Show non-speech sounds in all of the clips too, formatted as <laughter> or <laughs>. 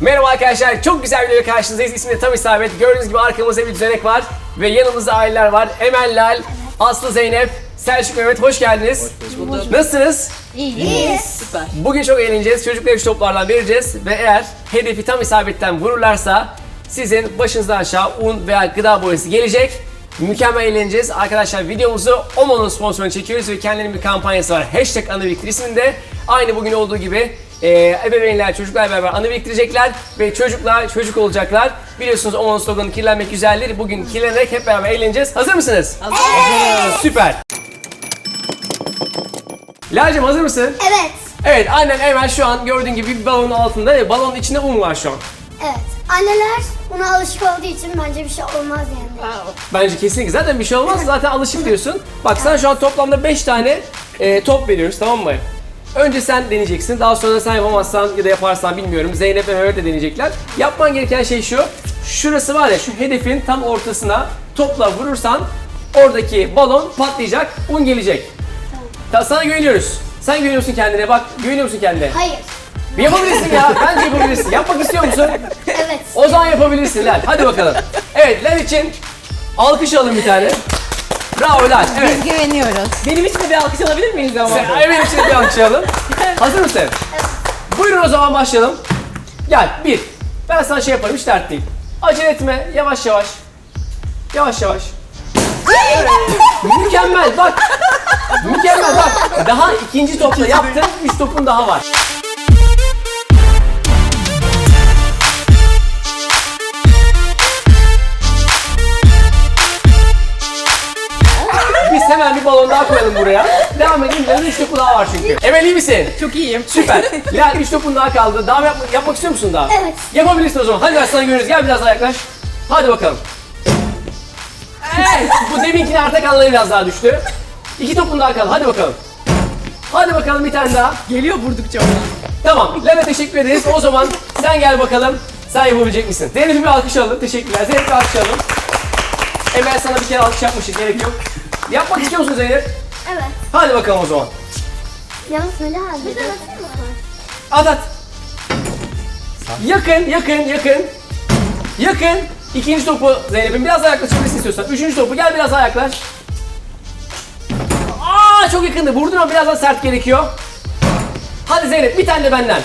Merhaba arkadaşlar, çok güzel bir videoyla karşınızdayız. İsmi de tam isabet. Gördüğünüz gibi arkamızda bir düzenek var ve yanımızda aileler var. Emel Lal, Aslı Zeynep, Selçuk Mehmet hoş geldiniz. Nasılsınız? İyiyiz. Süper. Bugün çok eğleneceğiz. Çocuklara şu toplardan vereceğiz ve eğer hedefi tam isabetten vururlarsa sizin başınızdan aşağı un veya gıda boyası gelecek. Mükemmel eğleneceğiz. Arkadaşlar videomuzu Omo'nun sponsorunu çekiyoruz ve kendilerinin bir kampanyası var. Hashtag anı biriktir isminde. Aynı bugün olduğu gibi e, ebeveynler çocuklar beraber anı biriktirecekler ve çocuklar çocuk olacaklar. Biliyorsunuz Omo'nun sloganı kirlenmek güzeldir. Bugün kirlenerek hep beraber eğleneceğiz. Hazır mısınız? Hazır. Süper. Lacım hazır mısın? Evet. Evet annen hemen şu an gördüğün gibi bir balonun altında ve balonun içinde un var şu an. Evet. Anneler buna alışık olduğu için bence bir şey olmaz yani. Bence kesinlikle zaten bir şey olmaz zaten alışık diyorsun. Bak sen şu an toplamda 5 tane e, top veriyoruz tamam mı? Önce sen deneyeceksin daha sonra sen yapamazsan ya da yaparsan bilmiyorum Zeynep ve Mehmet de deneyecekler. Yapman gereken şey şu. Şurası var ya şu hedefin tam ortasına topla vurursan oradaki balon patlayacak un gelecek. Ta sana güveniyoruz. Sen güveniyorsun kendine bak güveniyor musun kendine? Hayır. Yapabilirsin ya bence yapabilirsin. Yapmak istiyor musun? Evet. O zaman yapabilirsin Lal. Hadi bakalım. Evet Lal için alkış alın bir tane. Bravo. Evet. Biz güveniyoruz. Benim için de bir alkış alabilir miyiz ama? Sen, ay, benim için de bir alkış alalım. <laughs> Hazır mısın? Buyurun o zaman başlayalım. Gel bir. Ben sana şey yaparım hiç dert değil. Acele etme. Yavaş yavaş. Yavaş yavaş. Evet. Mükemmel bak. Mükemmel bak. Daha ikinci topla yaptın. Üç topun daha var. Hemen bir balon daha koyalım buraya. Devam edelim. Biraz üç topu daha var çünkü. Emel iyi misin? Çok iyiyim. Süper. Hilal üç topun daha kaldı. Daha mı yapmak, yapmak istiyor musun daha? Evet. Yapabilirsin o zaman. Hadi ben sana görürüz. Gel biraz daha yaklaş. Hadi bakalım. Evet. Bu deminkine arta kalanları biraz daha düştü. İki topun daha kaldı. Hadi bakalım. Hadi bakalım bir tane daha. Geliyor vurdukça ona. Tamam. Leve teşekkür ederiz. O zaman sen gel bakalım. Sen yapabilecek misin? Zeynep'e bir alkış alalım. Teşekkürler. Zeynep'e alkış alalım. Emel sana bir kere alkış yapmışız. Gerek yok. Yapmak istiyor musun Zeynep? Evet. Hadi bakalım o zaman. Yalnız söyle abi. Bir de mı? At at. Yakın, yakın, yakın. Yakın. İkinci topu Zeynep'in biraz daha yaklaşabilirsin istiyorsan. Üçüncü topu gel biraz daha yaklaş. Aa çok yakındı. Vurdun ama biraz daha sert gerekiyor. Hadi Zeynep bir tane de benden.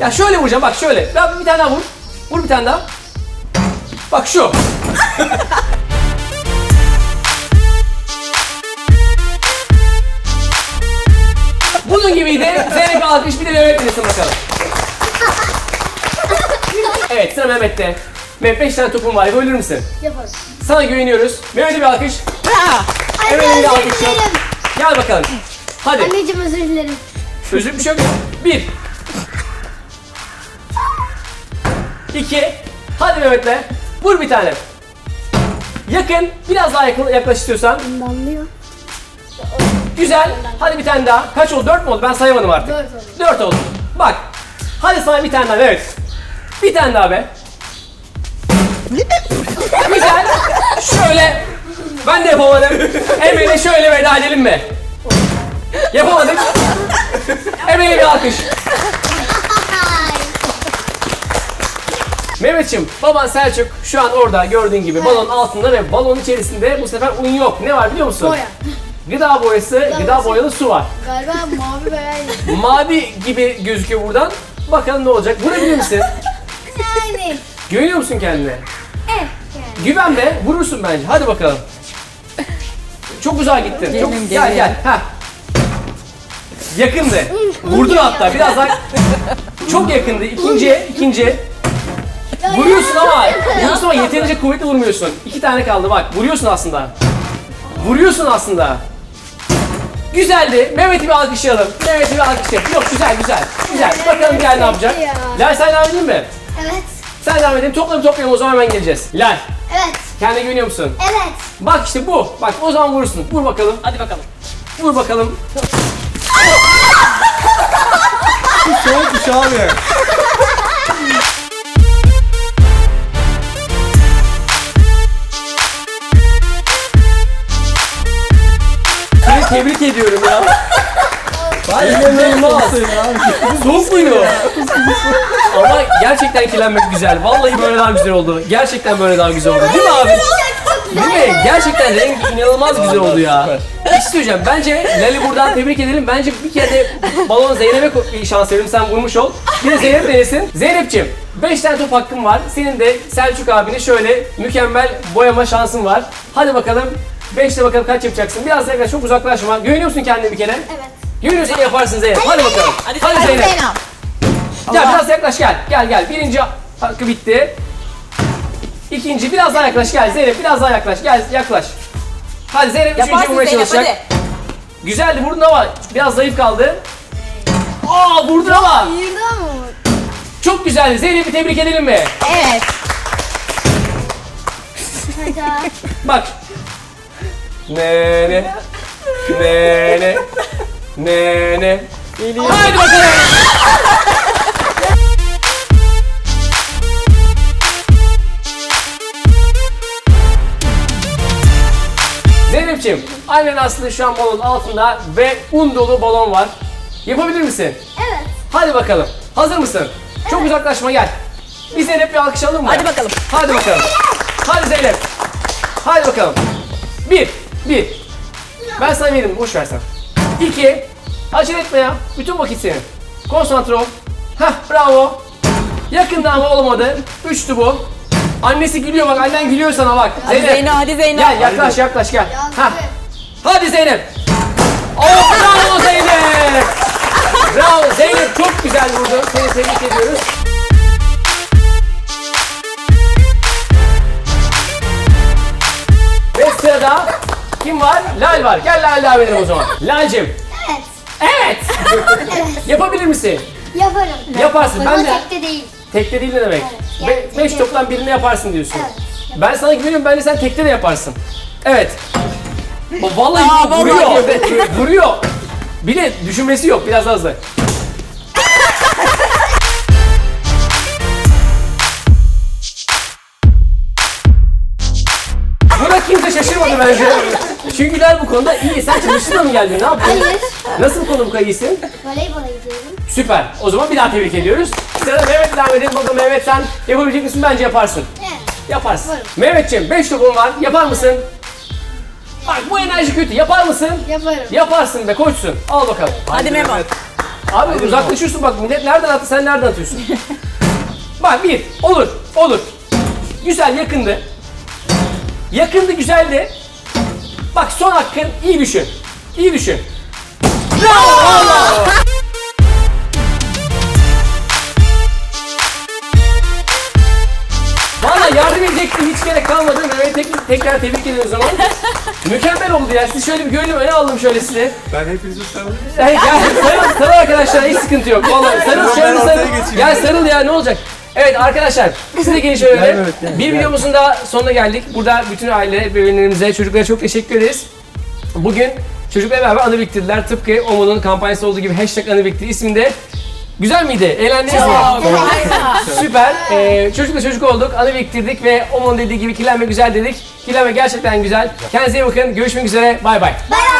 Ya şöyle vuracağım bak şöyle. Ya bir tane daha vur. Vur bir tane daha. Bak şu. <laughs> Bunun gibiydi. Zeynep'e alkış bir de Mehmet dinlesin bakalım. Evet sıra Mehmet'te. Mehmet 5 tane topun var yapabilir misin? Yaparım. Sana güveniyoruz. Mehmet'e bir alkış. Anne Emre'ye bir özür alkış yok. dilerim. Gel bakalım. Hadi. Anneciğim özür dilerim. Özür bir şey yok. Bir. İki. Hadi Mehmet'le. Vur bir tane. Yakın. Biraz daha yakın yaklaş istiyorsan. Damlıyor. Güzel. Hadi bir tane daha. Kaç oldu? Dört mü oldu? Ben sayamadım artık. Dört oldu. Dört oldu. Bak. Hadi sana bir tane daha. Evet. Bir tane daha be. Güzel. Şöyle. Ben de yapamadım. Emel'e şöyle veda edelim mi? Yapamadık. Emel'e bir alkış. Mehmetçim, baban Selçuk şu an orada gördüğün gibi balon altında ve balon içerisinde bu sefer un yok. Ne var biliyor musun? Boya. Gıda boyası, gıda boyası. boyalı su var. Galiba mavi veya Mavi gibi gözüküyor buradan. Bakalım ne olacak. Vurabilir misin? Yani. Güveniyor musun kendine? Evet. Yani. Güven be. Vurursun bence. Hadi bakalım. Çok uzağa gittin. Çok, Gelin, gel gelin. gel. Ha. Yakındı. Vurdun hatta. Biraz daha çok yakındı. İkinci, ikinci. Vuruyorsun ama, vuruyorsun ama yeterince kuvvetli vurmuyorsun. İki tane kaldı bak. Vuruyorsun aslında. Vuruyorsun aslında. Güzeldi. Mehmet'i bir alkışlayalım. Mehmet'i bir alkışlayalım. Yok güzel güzel. Güzel. Bakalım Bilal ne yapacak. Ya. Lal sen devam edeyim mi? Evet. Sen devam edin. Toplayalım toplayalım o zaman hemen geleceğiz. Lal. Evet. Kendine güveniyor musun? Evet. Bak işte bu. Bak o zaman vurursun. Vur bakalım. Hadi bakalım. Vur bakalım. Soğukmuş abi. Tebrik ediyorum ya. <laughs> Hayır, İnanılmaz. ne <laughs> ya? Soğuk muydu? Ama gerçekten kirlenmek güzel. Vallahi böyle daha güzel oldu. Gerçekten böyle daha güzel oldu. Değil mi abi? Değil mi? Gerçekten rengi inanılmaz güzel oldu ya. Bir şey söyleyeceğim. Bence Lali buradan tebrik edelim. Bence bir kere de balon Zeynep'e şans verelim. Sen vurmuş ol. Bir de Zeynep denesin. Zeynep'ciğim 5 tane top hakkın var. Senin de Selçuk abine şöyle mükemmel boyama şansın var. Hadi bakalım. 5'te bakalım kaç yapacaksın. Biraz yaklaş çok uzaklaşma. Güveniyor musun kendine bir kere? Evet. Güveniyorsan yaparsın Zeynep. Hadi bakalım. Hadi, Hadi Zeynep. Gel biraz yaklaş gel. Gel gel. Birinci hakkı bitti. İkinci biraz daha yaklaş gel Zeynep biraz daha yaklaş gel yaklaş. Hadi Zeynep üçüncü vurmaya çalışacak. hadi. Güzeldi vurdun ama biraz zayıf kaldı. Aa vurdun ama Yürüdü ama. çok güzeldi. Zeynep'i tebrik edelim mi? Evet. Bak. Ne ne ne ne ne ne. Haydi bakalım. Zeynep'ciğim, annen aslında şu an balonun altında ve un dolu balon var. Yapabilir misin? Evet. Hadi bakalım. Hazır mısın? Çok uzaklaşma gel. Bir Zeynep bir alkış alalım mı? Hadi bakalım. Hadi bakalım. Hadi Zeynep. Hadi bakalım. Bir. Bir. Ben sana veririm. Boş ver sen. İki. Acele etme ya. Bütün vakit senin. Konsantre ol. Hah bravo. Yakında ama olmadı. Üçtü bu. Annesi gülüyor bak. Annen gülüyor sana bak. Hadi Zeynep, hadi Zeynep. Gel yaklaş yaklaş gel. Hah. Hadi Zeynep. Oh bravo Zeynep. Bravo Zeynep çok güzel vurdu. Seni tebrik ediyoruz. Kim var? Lal var. Gel Lal devam edelim o zaman. Lal'cim. Evet. Evet. Yapabilir misin? Yaparım. Yaparsın. Ben de tekte değil. tekte değil ne demek? Evet, Be- yani beş tekte toplam birini yaparsın diyorsun. Evet. Ben sana güveniyorum. Bence sen tekte de yaparsın. Evet. O Vallahi Aa, vallahi vuruyor. girdi. vuruyor. Bir de düşünmesi yok. Biraz daha hızlı. Buna kimse şaşırmadı bence. Çünkü Lal bu konuda iyi. Sen çalıştın da mı geldin? Ne yaptın? Hayır. Nasıl bu konuda bu kadar iyisin? Voleybola gidiyorum. Süper. O zaman bir daha tebrik ediyoruz. Sırada Mehmet devam edelim. Bakalım Mehmet sen yapabilecek misin? Bence yaparsın. Evet. Yaparsın. Yaparım. Mehmetciğim 5 topun var. Yapar mısın? Bak bu enerji kötü. Yapar mısın? Yaparım. Yaparsın be koçsun. Al bakalım. Hadi Memo. Abi uzaklaşıyorsun bak millet nereden attı sen nereden atıyorsun? <laughs> bak bir olur olur. Güzel yakındı. Yakındı güzeldi. Bak son hakkın iyi düşün. İyi düşün. <laughs> Bravo valla. Yardım edecektim hiç gerek kalmadı. Mehmet'i tek, tekrar tebrik ediyoruz o zaman. <laughs> Mükemmel oldu ya. Siz şöyle bir gönlüm öne aldım şöyle sizi. Ben hepinizi sarılırım. Hey, gel sarıl, sarıl arkadaşlar hiç sıkıntı yok. Vallahi sarıl Ben şöyle sarıl. Gel sarıl ya ne olacak? Evet arkadaşlar siz de gelin şöyle. Gel Mehmet, gel, bir videomuzun da sonuna geldik. Burada bütün aile, ebeveynlerimize, çocuklara çok teşekkür ederiz. Bugün çocuklarla beraber anı biriktirdiler. Tıpkı OMO'nun kampanyası olduğu gibi hashtag anı biriktir isminde. Güzel miydi? Eğlendiniz mi? Süper. Ee, çocukla çocuk olduk, anı biriktirdik ve OMO'nun dediği gibi kirlenme güzel dedik. Kirlenme gerçekten güzel. Kendinize iyi bakın. Görüşmek üzere. Bay bay. Bye.